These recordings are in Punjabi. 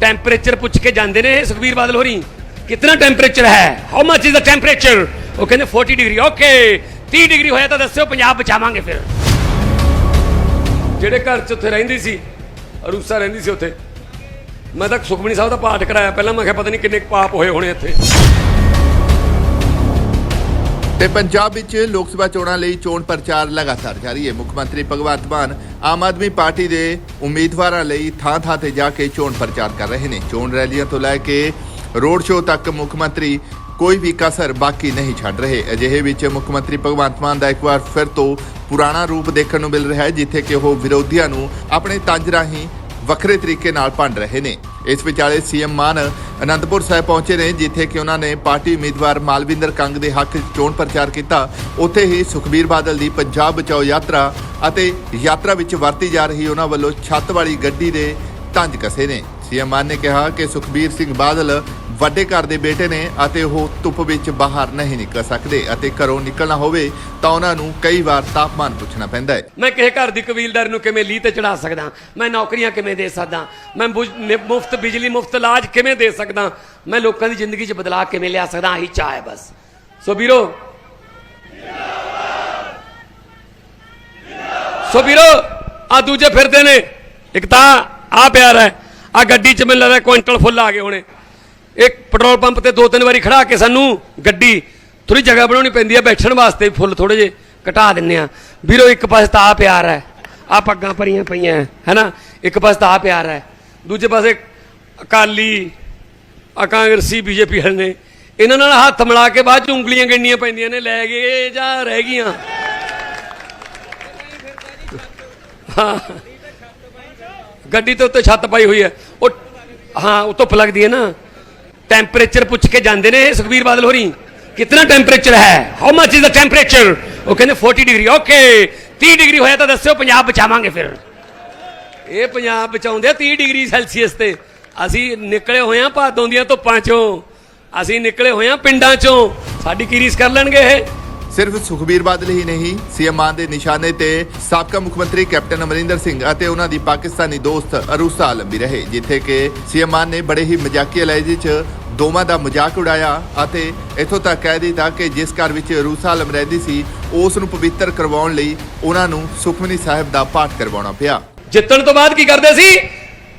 ਟੈਂਪਰੇਚਰ ਪੁੱਛ ਕੇ ਜਾਂਦੇ ਨੇ, ਸੁਖਬੀਰ ਬਾਦਲ ਹੋਰੀ ਕਿੰਨਾ ਟੈਂਪਰੇਚਰ ਹੈ? How much is the temperature ਉਹ ਕਹਿੰਦੇ 40 ਡਿਗਰੀ ਓਕੇ 30 ਡਿਗਰੀ ਹੋਇਆ ਤਾਂ ਦੱਸਿਓ, ਪੰਜਾਬ ਬਚਾਵਾਂਗੇ ਫਿਰ। ਜਿਹੜੇ ਘਰ 'ਚ ਉੱਥੇ ਰਹਿੰਦੀ ਸੀ, ਅਰੂਸਾ ਰਹਿੰਦੀ ਸੀ ਉੱਥੇ, ਮੈਂ ਤਾਂ ਸੁਖਮਨੀ ਸਾਹਿਬ ਦਾ ਪਾਠ ਕਰਾਇਆ, ਪਹਿਲਾਂ ਮੈਂ ਕਿਹਾ ਪਤਾ ਨਹੀਂ ਕਿੰਨੇ ਪਾਪ ਹੋਏ ਹੋਣੇ ਇੱਥੇ। ਤੇ ਪੰਜਾਬ ਵਿੱਚ ਲੋਕ ਸਭਾ ਚੋਣਾਂ ਲਈ ਚੋਣ ਪ੍ਰਚਾਰ ਲਗਾਤਾਰ ਜਾਰੀ ਹੈ। ਮੁੱਖ ਮੰਤਰੀ ਭਗਵੰਤ ਮਾਨ ਆਮ ਆਦਮੀ ਪਾਰਟੀ ਦੇ ਉਮੀਦਵਾਰਾਂ ਲਈ ਥਾਂ-ਥਾਂ ਤੇ ਜਾ ਕੇ ਚੋਣ ਪ੍ਰਚਾਰ ਕਰ ਰਹੇ ਨੇ। ਚੋਣ ਰੈਲੀਆਂ ਤੋਂ ਲੈ ਕੇ ਰੋਡ ਸ਼ੋਅ ਤੱਕ ਮੁੱਖ ਮੰਤਰੀ ਕੋਈ ਵੀ ਕਸਰ ਬਾਕੀ ਨਹੀਂ ਛੱਡ ਰਹੇ। ਅਜਿਹੇ ਵਿੱਚ ਮੁੱਖ ਮੰਤਰੀ ਭਗਵੰਤ ਮਾਨ ਦਾ ਇੱਕ ਵਾਰ ਫਿਰ ਤੋਂ ਪੁਰਾਣਾ ਰੂਪ ਦੇਖਣ ਨੂੰ ਮਿਲ ਰਿਹਾ ਹੈ, ਜਿੱਥੇ ਕਿ ਉਹ ਵਿਰੋਧੀਆਂ ਨੂੰ ਆਪਣੇ ਤੰਜ ਰਾਹੀਂ ਵੱਖਰੇ ਤਰੀਕੇ ਨਾਲ ਭੰਡ ਰਹੇ ਨੇ। ਇਸ ਵਿਚਾਲੇ ਸੀਐਮ ਮਾਨ ਅਨੰਦਪੁਰ ਸਾਹਿਬ ਪਹੁੰਚੇ ਨੇ, ਜਿੱਥੇ ਕਿ ਉਹਨਾਂ ਨੇ ਪਾਰਟੀ ਉਮੀਦਵਾਰ ਮਾਲਵਿੰਦਰ ਕੰਗ ਦੇ ਹੱਕ 'ਚ ਚੋਣ ਪ੍ਰਚਾਰ ਕੀਤਾ। ਉੱਥੇ ਹੀ ਸੁਖਬੀਰ ਬਾਦਲ ਦੀ ਪੰਜਾਬ ਬਚਾਓ ਯਾਤਰਾ ਅਤੇ ਯਾਤਰਾ ਵਿੱਚ ਵਰਤੀ ਜਾ ਰਹੀ ਉਹਨਾਂ ਵੱਲੋਂ ਛੱਤ ਵਾਲੀ ਗੱਡੀ ਦੇ ਤੰਜ ਕਸੇ ਨੇ। ਸੀਐਮ ਮਾਨ ਨੇ ਕਿਹਾ ਕਿ ਸੁਖਬੀਰ ਸਿੰਘ ਬਾਦਲ ਵੱਡੇ ਘਰ ਦੇ ਬੇਟੇ ਨੇ ਅਤੇ ਉਹ ਧੁੱਪ ਵਿੱਚ ਬਾਹਰ ਨਹੀਂ ਨਿਕਲ ਸਕਦੇ ਅਤੇ ਘਰੋਂ ਨਿਕਲਣਾ ਹੋਵੇ ਤਾਂ ਉਹਨਾਂ ਨੂੰ ਕਈ ਵਾਰ ਤਾਪਮਾਨ ਪੁੱਛਣਾ ਪੈਂਦਾ ਹੈ। ਮੈਂ ਕਿਸੇ ਘਰ ਦੀ ਕਬੀਲਦਾਰੀ ਨੂੰ ਕਿਵੇਂ ਲੀਹ ਤੇ ਚੜਾ ਸਕਦਾ? ਮੈਂ ਨੌਕਰੀਆਂ ਕਿਵੇਂ ਦੇ ਸਕਦਾ? ਮੈਂ ਮੁਫਤ, ਬਿਜਲੀ ਮੁਫਤ ਇਲਾਜ ਕਿਵੇਂ ਦੇ ਸਕਦਾ? ਮੈਂ ਲੋਕਾਂ ਦੀ ਜ਼ਿੰਦਗੀ 'ਚ ਬਦਲਾਅ ਕਿਵੇਂ ਲਿਆ ਸਕਦਾ? ਆਹੀ ਚਾਹ ਹੈ ਬਸ। ਸੋ ਵੀਰੋ ਸੋ ਵੀਰੋ ਆ ਦੂਜੇ ਫਿਰਦੇ ਨੇ। ਇੱਕ ਤਾਂ ਆ ਪਿਆਰ ਹੈ। ਆ ਗੱਡੀ 'ਚ ਮੈਨੂੰ ਲੱਗਦਾ ਕੁਇੰਟਲ ਫੁੱਲ ਆ ਗਏ ਹੋਣੇ। ਇੱਕ ਪੈਟਰੋਲ ਪੰਪ ਤੇ ਦੋ ਤਿੰਨ ਵਾਰੀ ਖੜਾ ਕੇ ਸਾਨੂੰ ਗੱਡੀ ਥੋੜੀ ਜਗ੍ਹਾ ਬਣਾਉਣੀ ਪੈਂਦੀ ਹੈ ਬੈਠਣ ਵਾਸਤੇ ਫੁੱਲ ਥੋੜੇ ਜੇ ਘਟਾ ਦਿੰਨੇ ਆ। ਵੀਰੋ ਇੱਕ ਪਾਸੇ ਤਾਂ ਆ ਪਿਆਰ ਹੈ। ਆ ਪੱਗਾਂ ਭਰੀਆਂ ਪਈਆਂ ਹੈ, ਹੈਨਾ? ਇੱਕ ਪਾਸੇ ਤਾਂ ਆ ਪਿਆਰ ਹੈ। ਦੂਜੇ ਪਾਸੇ ਅਕਾਲੀ ਆ ਕਾਂਗਰਸੀ ਬੀਜੇਪੀ ਵਾਲੇ ਨੇ ਇਹਨਾਂ ਨਾਲ ਹੱਥ ਮਿਲਾ ਕੇ ਬਾਅਦ ਚ ਉਂਗਲੀਆਂ ਗਿਣਨੀਆਂ ਪੈਂਦੀਆਂ ਨੇ ਲੈ ਗਏ ਜਾਂ ਰਹਿ ਗਈਆਂ। ਹਾਂ। ਗੱਡੀ ਤੇ ਉੱਤੇ ਛੱਤ ਪਾਈ ਹੋਈ ਹੈ। ਉਹ ਹਾਂ ਉਹ ਧੁੱਪ ਲੱਗਦੀ ਹੈ ਨਾ। ਟੈਂਪਰੇਚਰ ਪੁੱਛ ਕੇ ਜਾਂਦੇ ਨੇ, ਸੁਖਬੀਰ ਬਾਦਲ ਹੋਰੀ ਕਿੰਨਾ ਟੈਂਪਰੇਚਰ ਹੈ? How much is the temperature ਉਹ ਕਹਿੰਦੇ 40 ਡਿਗਰੀ ਓਕੇ 30 ਡਿਗਰੀ ਹੋਇਆ ਤਾਂ ਦੱਸਿਓ, ਪੰਜਾਬ ਬਚਾਵਾਂਗੇ ਫਿਰ। ਇਹ ਪੰਜਾਬ ਬਚਾਉਂਦੇ ਆ 30 ਡਿਗਰੀ ਸੈਲਸੀਅਸ ਤੇ। ਅਸੀਂ ਨਿਕਲੇ ਹੋਏ ਆ ਭਾਦੋਂ ਦੀਆਂ ਧੁੱਪਾਂ ਚੋਂ, ਅਸੀਂ ਨਿਕਲੇ ਹੋਏ ਆ ਪਿੰਡਾਂ ਚੋਂ। ਸਾਡੀ ਕੀ ਰੀਸ ਕਰ ਲੈਣਗੇ ਇਹ? ਸਿਰਫ ਸੁਖਬੀਰ ਬਾਦਲ ਹੀ ਨਹੀਂ, ਸੀਐਮ ਮਾਨ ਦੇ ਨਿਸ਼ਾਨੇ ਤੇ ਸਾਬਕਾ ਮੁੱਖ ਮੰਤਰੀ ਕੈਪਟਨ ਅਮਰਿੰਦਰ ਸਿੰਘ ਅਤੇ ਉਹਨਾਂ ਦੀ ਪਾਕਿਸਤਾਨੀ ਦੋਸਤ ਅਰੂਸਾ ਆਲਮ ਵੀ ਰਹੇ, ਜਿੱਥੇ ਕਿ ਸੀਐਮ ਮਾਨ ਨੇ ਬੜੇ ਹੀ ਮਜ਼ਾਕੀਆ ਲਹਿਜੇ 'ਚ ਦੋਵਾਂ ਦਾ ਮਜ਼ਾਕ ਉਡਾਇਆ ਅਤੇ ਇਥੋਂ ਤੱਕ ਕਹਿ ਦਿੱਤਾ ਕਿ ਜਿਸ ਘਰ ਵਿੱਚ ਰੂਸਾ ਆਲਮ ਰਹਿੰਦੀ ਸੀ, ਉਸ ਨੂੰ ਪਵਿੱਤਰ ਕਰਵਾਉਣ ਲਈ ਉਹਨਾਂ ਨੂੰ ਸੁਖਮਨੀ ਸਾਹਿਬ ਦਾ ਪਾਠ ਕਰਵਾਉਣਾ ਪਿਆ। ਜਿੱਤਣ ਤੋਂ ਬਾਅਦ ਕੀ ਕਰਦੇ ਸੀ?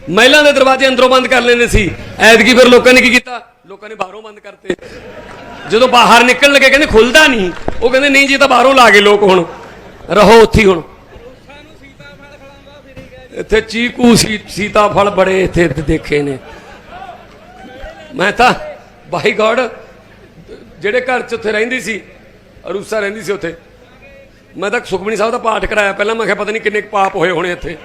ਮਹਿਲਾ ਦੇ ਦਰਵਾਜ਼ੇ ਅੰਦਰੋਂ ਬੰਦ ਕਰ ਲੈਂਦੇ ਸੀ। ਐਤਕੀ ਫਿਰ ਲੋਕਾਂ ਨੇ ਕੀ ਕੀਤਾ? ਲੋਕਾਂ ਨੇ ਬਾਹਰੋਂ ਬੰਦ ਕਰਤੇ। ਜਦੋਂ ਬਾਹਰ ਨਿਕਲਣ ਲੱਗੇ, ਕਹਿੰਦੇ ਖੁੱਲਦਾ ਨਹੀਂ। ਉਹ ਕਹਿੰਦੇ, ਨਹੀਂ ਜੀ ਤਾਂ ਬਾਹਰੋਂ ਲਾ ਗਏ ਲੋਕ ਹੁਣ। ਰਹੋ ਉੱਥੇ ਹੁਣ। ਇੱਥੇ ਚੀਕੂ ਸੀਤਾ ਫਲ ਬੜੇ ਇੱਥੇ ਦੇਖੇ ਨੇ। ਮੈਂ ਤਾਂ, ਬਾਈ ਗੋਡ, ਜਿਹੜੇ ਘਰ 'ਚ ਉੱਥੇ ਰਹਿੰਦੀ ਸੀ, ਅਰੂਸਾ ਰਹਿੰਦੀ ਸੀ ਉੱਥੇ। ਮੈਂ ਤਾਂ ਸੁਖਮਨੀ ਸਾਹਿਬ ਦਾ ਪਾਠ ਕਰਾਇਆ ਪਹਿਲਾਂ, ਮੈਂ ਕਿਹਾ ਪਤਾ ਨਹੀਂ ਕਿੰਨੇ ਕੁ ਪਾਪ ਹੋਏ ਹੋਣੇ ਇੱਥੇ।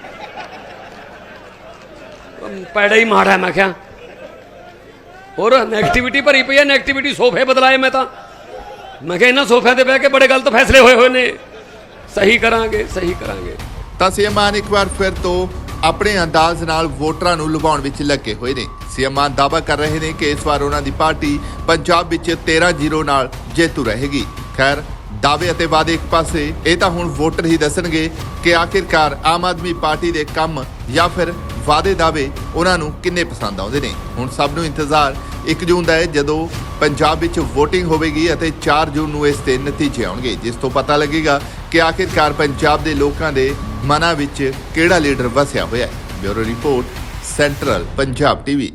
ਪੈੜਾ ਹੀ ਮਾੜਾ ਮੈਂ ਕਿਹਾ। ਹੋਰ ਨੈਗੇਟਿਵਿਟੀ ਭਰੀ ਪਈ ਹੈ ਨੈਗੇਟਿਵਿਟੀ ਸੋਫੇ ਬਦਲਾਏ ਮੈਂ ਤਾਂ। ਮੈਂ ਕਿਹਾ ਇਹਨਾਂ ਸੋਫਿਆਂ ਤੇ ਬਹਿ ਕੇ ਬੜੇ ਗਲਤ ਫੈਸਲੇ ਹੋਏ ਹੋਏ ਨੇ। ਸਹੀ ਕਰਾਂਗੇ ਸਹੀ ਕਰਾਂਗੇ। ਤਾਂ ਸੀਐਮ ਮਾਨ ਇੱਕ ਵਾਰ ਫਿਰ ਤੋਂ ਆਪਣੇ ਅੰਦਾਜ਼ ਨਾਲ ਵੋਟਰਾਂ ਨੂੰ ਲੁਭਾਉਣ ਵਿੱਚ ਲੱਗੇ ਹੋਏ ਨੇ। ਸੀਐਮ ਮਾਨ ਦਾਅਵਾ ਕਰ ਰਹੇ ਨੇ ਕਿ ਇਸ ਵਾਰ ਉਹਨਾਂ ਦੀ ਪਾਰਟੀ ਪੰਜਾਬ ਵਿੱਚ 13-0 ਨਾਲ ਜੇਤੂ ਰਹੇਗੀ। ਖੈਰ, ਦਾਅਵੇ ਅਤੇ ਵਾਅਦੇ ਇੱਕ ਪਾਸੇ, ਇਹ ਤਾਂ ਹੁਣ ਵੋਟਰ ਹੀ ਦੱਸਣਗੇ ਕਿ ਆਖਿਰਕਾਰ ਆਮ ਆਦਮੀ ਪਾਰਟੀ ਦੇ ਕੰਮ ਜਾਂ ਫਿਰ ਵਾਅਦੇ ਦਾਅਵੇ ਉਹਨਾਂ ਨੂੰ ਕਿੰਨੇ ਪਸੰਦ ਆਉਂਦੇ ਨੇ। ਹੁਣ ਸਭ ਨੂੰ ਇੰਤਜ਼ਾਰ 1 ਜੂਨ ਦਾ ਹੈ, ਜਦੋਂ ਪੰਜਾਬ ਵਿੱਚ VOTING ਹੋਵੇਗੀ ਅਤੇ 4 ਜੂਨ ਨੂੰ ਇਸ ਦੇ ਨਤੀਜੇ ਆਉਣਗੇ। ਜਿਸ ਤੋਂ ਪਤਾ ਲੱਗੇਗਾ ਕਿ ਆਖਿਰਕਾਰ ਪੰਜਾਬ ਦੇ ਲੋਕਾਂ ਦੇ ਮਨਾਂ ਵਿੱਚ ਕਿਹੜਾ ਲੀਡਰ ਵਸਿਆ ਹੋਇਆ ਹੈ। Bureau report, central Punjab TV.